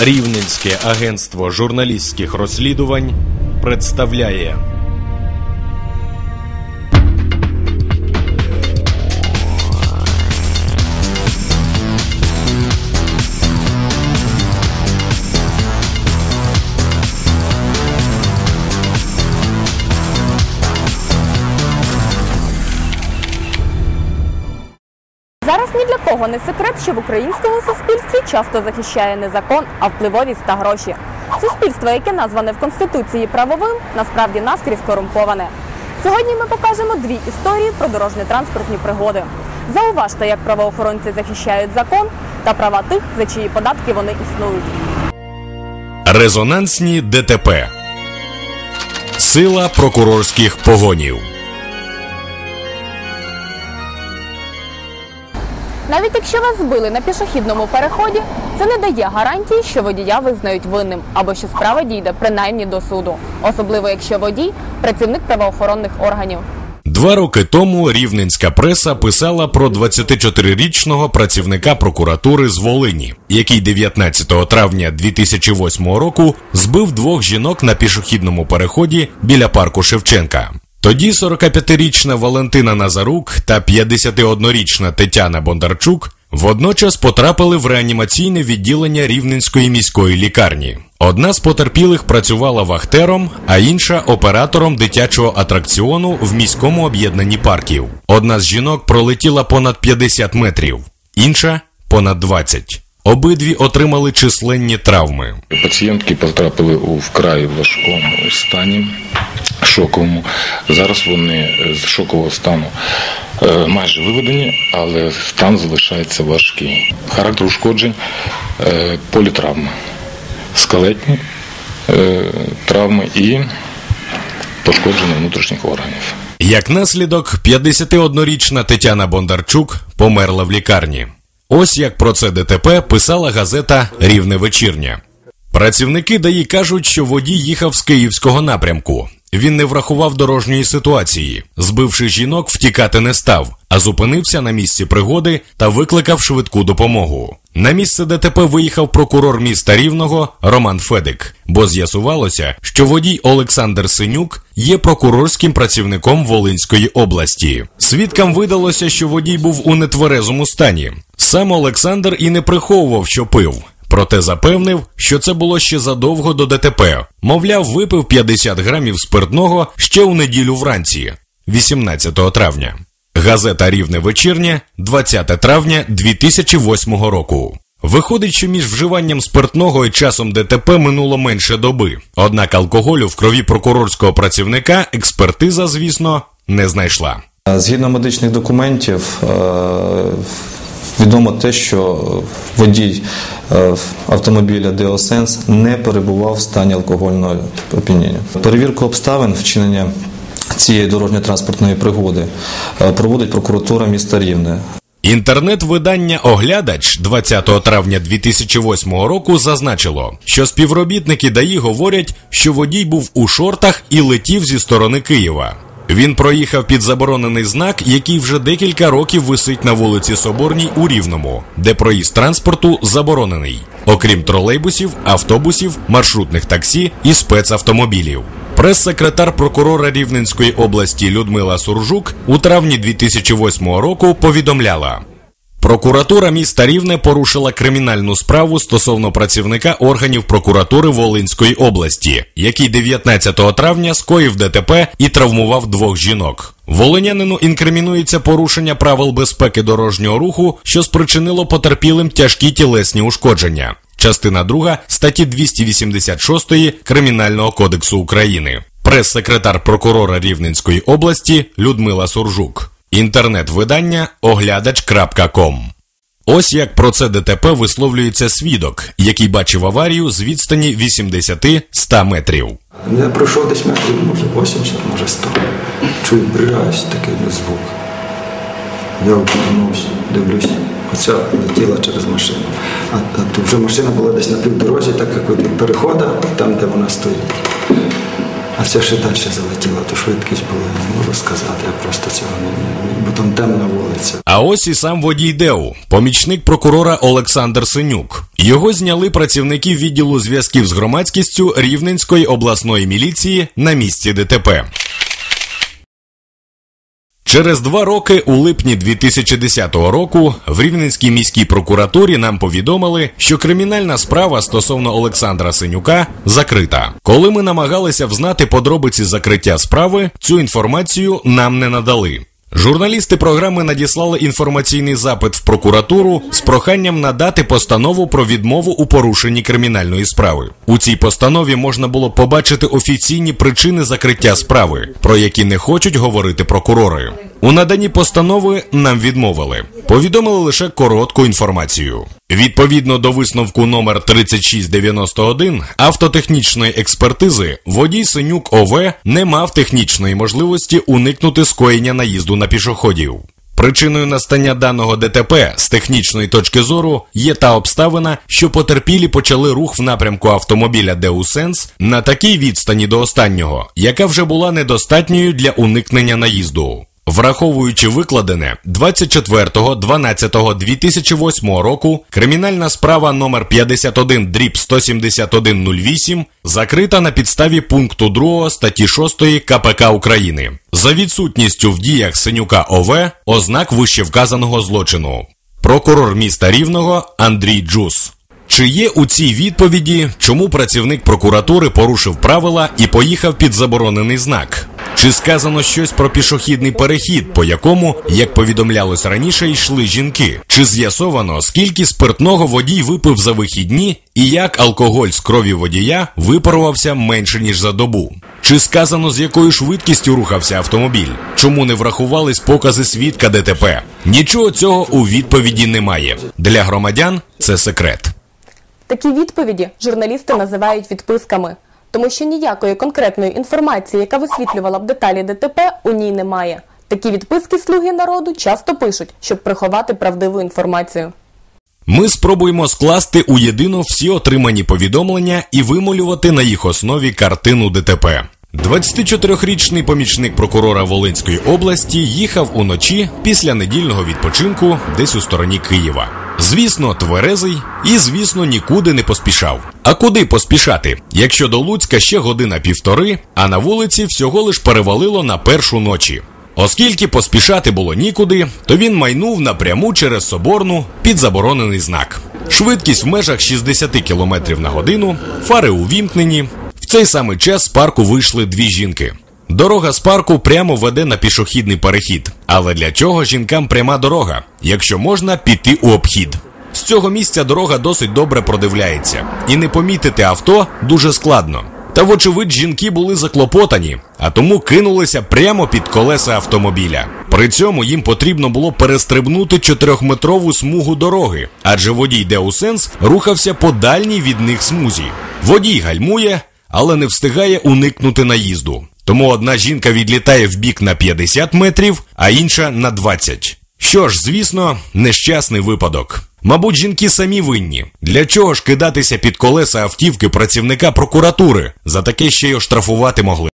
Рівненське агентство журналістських розслідувань представляє кого не секрет, що в українському суспільстві часто захищає не закон, а впливовість та гроші. Суспільство, яке назване в Конституції правовим, насправді наскрізь корумповане. Сьогодні ми покажемо дві історії про дорожньо-транспортні пригоди. Зауважте, як правоохоронці захищають закон та права тих, за чиї податки вони існують. резонансні ДТП. Сила прокурорських погонів. Навіть якщо вас збили на пішохідному переході, це не дає гарантії, що водія визнають винним або що справа дійде принаймні до суду, особливо якщо водій працівник правоохоронних органів. Два роки тому рівненська преса писала про 24-річного працівника прокуратури з Волині, який 19 травня 2008 року збив двох жінок на пішохідному переході біля парку Шевченка. Тоді 45-річна Валентина Назарук та 51-річна Тетяна Бондарчук водночас потрапили в реанімаційне відділення Рівненської міської лікарні. Одна з потерпілих працювала вахтером, а інша оператором дитячого атракціону в міському об'єднанні парків. Одна з жінок пролетіла понад 50 метрів, інша понад 20. Обидві отримали численні травми. Пацієнтки потрапили у вкрай важкому стані, шоковому. Зараз вони з шокового стану е, майже виведені, але стан залишається важкий. Характер ушкоджень е, політравми, скелетні е, травми і пошкодження внутрішніх органів. Як наслідок, 51-річна Тетяна Бондарчук померла в лікарні. Ось як про це ДТП писала газета Рівне вечірня. Працівники ДАІ кажуть, що водій їхав з київського напрямку. Він не врахував дорожньої ситуації. Збивши жінок, втікати не став, а зупинився на місці пригоди та викликав швидку допомогу. На місце ДТП виїхав прокурор міста Рівного Роман Федик, бо з'ясувалося, що водій Олександр Синюк є прокурорським працівником Волинської області. Свідкам видалося, що водій був у нетверезому стані. Сам Олександр і не приховував, що пив. Проте запевнив, що це було ще задовго до ДТП. Мовляв, випив 50 грамів спиртного ще у неділю вранці, 18 травня. Газета Рівне вечірнє, 20 травня 2008 року. Виходить, що між вживанням спиртного і часом ДТП минуло менше доби. Однак алкоголю в крові прокурорського працівника експертиза, звісно, не знайшла. Згідно медичних документів, е, відомо те, що водій е, автомобіля Деосенс не перебував в стані алкогольного оп'яніння. Перевірку обставин вчинення цієї дорожньо-транспортної пригоди е, проводить прокуратура міста Рівне. Інтернет-видання Оглядач 20 травня 2008 року зазначило, що співробітники ДАІ говорять, що водій був у шортах і летів зі сторони Києва. Він проїхав під заборонений знак, який вже декілька років висить на вулиці Соборній у Рівному, де проїзд транспорту заборонений, окрім тролейбусів, автобусів, маршрутних таксі і спецавтомобілів. Прес-секретар прокурора Рівненської області Людмила Суржук у травні 2008 року повідомляла. Прокуратура міста Рівне порушила кримінальну справу стосовно працівника органів прокуратури Волинської області, який 19 травня скоїв ДТП і травмував двох жінок. Волинянину інкримінується порушення правил безпеки дорожнього руху, що спричинило потерпілим тяжкі тілесні ушкодження. Частина 2 статті 286 Кримінального кодексу України. Прес-секретар прокурора Рівненської області Людмила Суржук. Інтернет-видання оглядач.ком Ось як про це ДТП висловлюється свідок, який бачив аварію з відстані 80-100 метрів. Я пройшов десь метрів, може 80, може 100. Чую, брираюсь, такий звук. Я обернувся, дивлюсь, оця летіла через машину. А, а тут вже машина була десь на півдорозі, так як від переходу, там, де вона стоїть. А це ще далі залетіло, то швидкість була, не можу сказати, я просто цього не, бо там темна вулиця. А ось і сам водій Деу, помічник прокурора Олександр Синюк. Його зняли працівники відділу зв'язків з громадськістю Рівненської обласної міліції на місці ДТП. Через два роки, у липні 2010 року, в Рівненській міській прокуратурі нам повідомили, що кримінальна справа стосовно Олександра Синюка закрита. Коли ми намагалися взнати подробиці закриття справи, цю інформацію нам не надали. Журналісти програми надіслали інформаційний запит в прокуратуру з проханням надати постанову про відмову у порушенні кримінальної справи. У цій постанові можна було побачити офіційні причини закриття справи, про які не хочуть говорити прокурори. У наданні постанови нам відмовили. Повідомили лише коротку інформацію. Відповідно до висновку номер 3691 автотехнічної експертизи, водій Синюк ОВ не мав технічної можливості уникнути скоєння наїзду на пішоходів. Причиною настання даного ДТП з технічної точки зору є та обставина, що потерпілі почали рух в напрямку автомобіля Деусенс на такій відстані до останнього, яка вже була недостатньою для уникнення наїзду. Враховуючи викладене 24.12.2008 року, кримінальна справа номер 51 дріб 17108 закрита на підставі пункту 2 статті 6 КПК України за відсутністю в діях Синюка ОВ ознак вищевказаного злочину. Прокурор міста Рівного Андрій Джус. Чи є у цій відповіді, чому працівник прокуратури порушив правила і поїхав під заборонений знак? Чи сказано щось про пішохідний перехід, по якому, як повідомлялось раніше, йшли жінки? Чи з'ясовано, скільки спиртного водій випив за вихідні і як алкоголь з крові водія випарувався менше ніж за добу? Чи сказано, з якою швидкістю рухався автомобіль? Чому не врахувались покази свідка ДТП? Нічого цього у відповіді немає. Для громадян це секрет. Такі відповіді журналісти називають відписками, тому що ніякої конкретної інформації, яка висвітлювала б деталі ДТП, у ній немає. Такі відписки слуги народу часто пишуть, щоб приховати правдиву інформацію. Ми спробуємо скласти у єдино всі отримані повідомлення і вималювати на їх основі картину ДТП. 24-річний помічник прокурора Волинської області їхав уночі після недільного відпочинку десь у стороні Києва. Звісно, тверезий і, звісно, нікуди не поспішав. А куди поспішати, якщо до Луцька ще година півтори, а на вулиці всього лиш перевалило на першу ночі. Оскільки поспішати було нікуди, то він майнув напряму через соборну під заборонений знак. Швидкість в межах 60 км на годину, фари увімкнені. Цей самий час з парку вийшли дві жінки. Дорога з парку прямо веде на пішохідний перехід. Але для чого жінкам пряма дорога, якщо можна піти у обхід? З цього місця дорога досить добре продивляється, і не помітити авто дуже складно. Та, вочевидь, жінки були заклопотані, а тому кинулися прямо під колеса автомобіля. При цьому їм потрібно було перестрибнути чотирьохметрову смугу дороги, адже водій Деусенс рухався по дальній від них смузі. Водій гальмує, але не встигає уникнути наїзду. Тому одна жінка відлітає в бік на 50 метрів, а інша на 20. Що ж, звісно, нещасний випадок. Мабуть, жінки самі винні. Для чого ж кидатися під колеса автівки працівника прокуратури? За таке ще й оштрафувати могли.